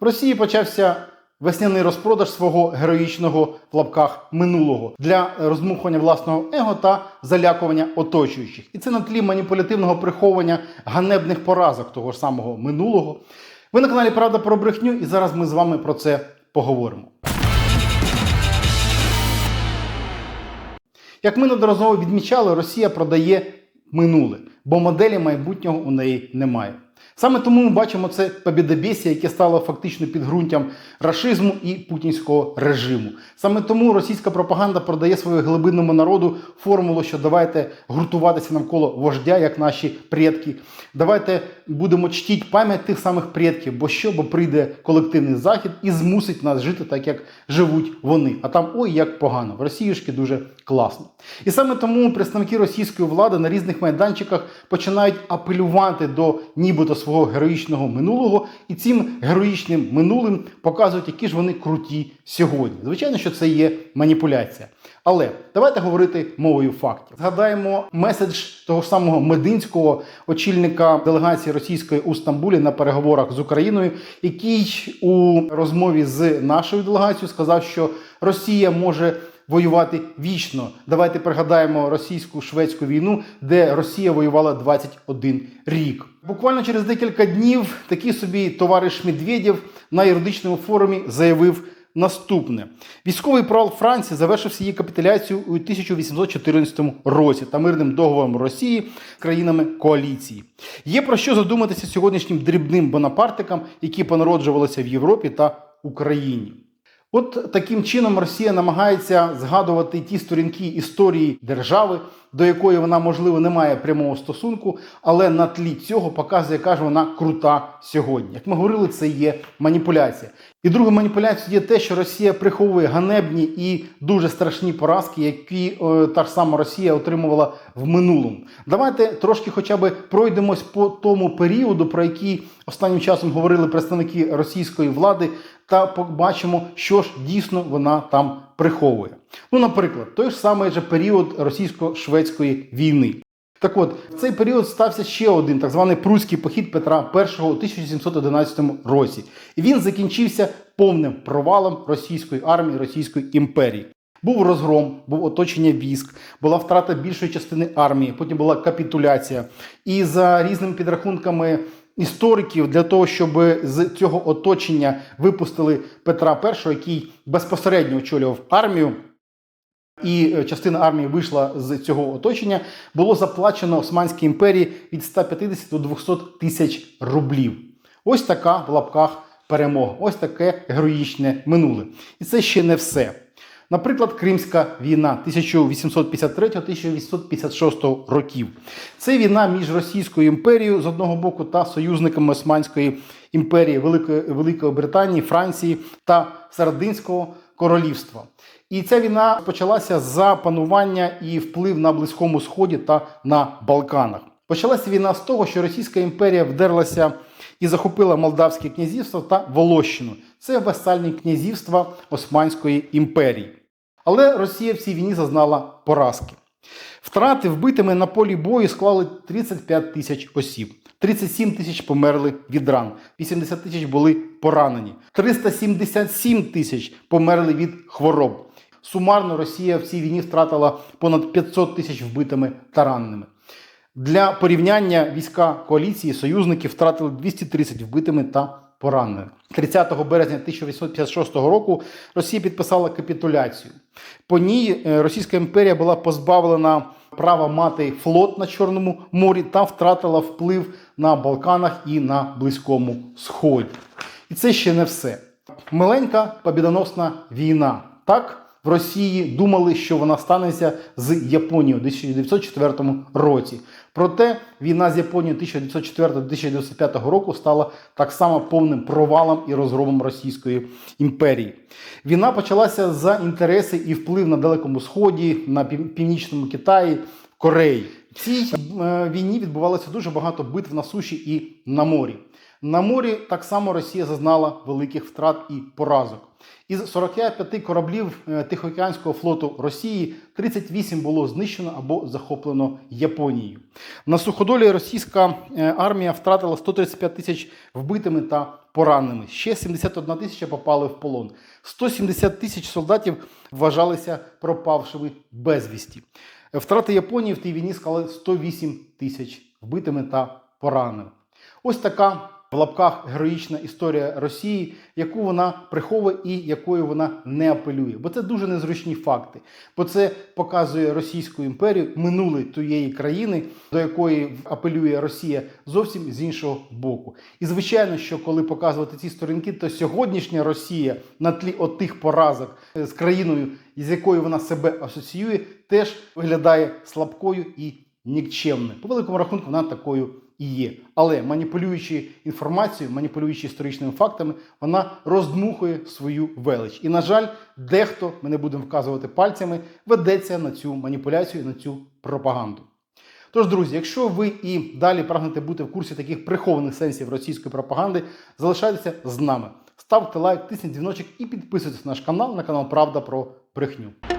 В Росії почався весняний розпродаж свого героїчного в лапках минулого для розмухування власного его та залякування оточуючих. І це на тлі маніпулятивного приховування ганебних поразок того ж самого минулого. Ви на каналі Правда про брехню, і зараз ми з вами про це поговоримо. Як ми неодноразово відмічали, Росія продає минуле, бо моделі майбутнього у неї немає. Саме тому ми бачимо це побідобєсія, яке стало фактично підґрунтям рашизму і путінського режиму. Саме тому російська пропаганда продає свою глибинному народу формулу, що давайте гуртуватися навколо вождя, як наші предки. Давайте будемо чтити пам'ять тих самих предків, бо що, бо прийде колективний захід і змусить нас жити так, як живуть вони. А там ой, як погано. В Росіюшки дуже класно. І саме тому представники російської влади на різних майданчиках починають апелювати до нібито свого героїчного минулого, і цим героїчним минулим показують, які ж вони круті сьогодні. Звичайно, що це є маніпуляція. Але давайте говорити мовою фактів. Згадаємо меседж того ж самого Мединського, очільника делегації російської у Стамбулі на переговорах з Україною, який у розмові з нашою делегацією сказав, що Росія може воювати вічно. Давайте пригадаємо російсько-шведську війну, де Росія воювала 21 рік. Буквально через декілька днів такий собі товариш Медведєв на юридичному форумі заявив. Наступне військовий провал Франції завершився її капітуляцією у 1814 році та мирним договором Росії з країнами коаліції. Є про що задуматися сьогоднішнім дрібним бонапартикам, які понароджувалися в Європі та Україні. От таким чином Росія намагається згадувати ті сторінки історії держави, до якої вона, можливо, не має прямого стосунку, але на тлі цього показує, яка ж вона крута сьогодні. Як ми говорили, це є маніпуляція. І друга маніпуляція є те, що Росія приховує ганебні і дуже страшні поразки, які е, та ж сама Росія отримувала в минулому. Давайте трошки, хоча б пройдемось по тому періоду, про який останнім часом говорили представники російської влади, та побачимо, що ж дійсно вона там приховує. Ну, наприклад, той ж самий же період російсько-шведської війни. Так от, в цей період стався ще один так званий прусський похід Петра І у 1711 році. І він закінчився повним провалом російської армії, Російської імперії. Був розгром, був оточення військ, була втрата більшої частини армії, потім була капітуляція. І за різними підрахунками істориків, для того, щоб з цього оточення випустили Петра І, який безпосередньо очолював армію і е, частина армії вийшла з цього оточення, було заплачено Османській імперії від 150 до 200 тисяч рублів. Ось така в лапках перемога, ось таке героїчне минуле. І це ще не все. Наприклад, Кримська війна 1853-1856 років. Це війна між Російською імперією з одного боку та союзниками Османської імперії Великої, Великої Британії, Франції та Сардинського королівства. І ця війна почалася за панування і вплив на Близькому Сході та на Балканах. Почалася війна з того, що Російська імперія вдерлася і захопила Молдавське князівство та Волощину. Це васальні князівства Османської імперії. Але Росія в цій війні зазнала поразки. Втрати вбитими на полі бою склали 35 тисяч осіб. 37 тисяч померли від ран, 80 тисяч були поранені, 377 тисяч померли від хвороб. Сумарно Росія в цій війні втратила понад 500 тисяч вбитими та раненими. Для порівняння війська коаліції союзників втратили 230 вбитими та пораненими. 30 березня 1856 року Росія підписала капітуляцію. По ній е, Російська імперія була позбавлена права мати флот на Чорному морі та втратила вплив на Балканах і на Близькому Сході. І це ще не все. Миленька побідоносна війна. Так, в Росії думали, що вона станеться з Японією у 1904 році. Проте війна з Японією 1904-1995 року стала так само повним провалом і розгромом Російської імперії. Війна почалася за інтереси і вплив на Далекому Сході, на Пів- Північному Китаї, Кореї. В цій е, війні відбувалося дуже багато битв на суші і на морі. На морі так само Росія зазнала великих втрат і поразок. Із 45 кораблів е, Тихоокеанського флоту Росії 38 було знищено або захоплено Японією. На суходолі російська е, армія втратила 135 тисяч вбитими та пораненими. Ще 71 тисяча попали в полон. 170 тисяч солдатів вважалися пропавшими безвісті. Втрати Японії в тій війні склали 108 тисяч вбитими та пораненими. Ось така в лапках героїчна історія Росії, яку вона приховує і якою вона не апелює. Бо це дуже незручні факти. Бо це показує Російську імперію минуле тієї країни, до якої апелює Росія, зовсім з іншого боку. І звичайно, що коли показувати ці сторінки, то сьогоднішня Росія на тлі отих поразок з країною, з якою вона себе асоціює, теж виглядає слабкою і нікчемною. По великому рахунку, вона такою є. Але маніпулюючи інформацією, маніпулюючи історичними фактами, вона роздмухує свою велич. І, на жаль, дехто, ми не будемо вказувати пальцями, ведеться на цю маніпуляцію, на цю пропаганду. Тож, друзі, якщо ви і далі прагнете бути в курсі таких прихованих сенсів російської пропаганди, залишайтеся з нами. Ставте лайк, тисніть дзвіночок і підписуйтесь на наш канал, на канал Правда про брехню.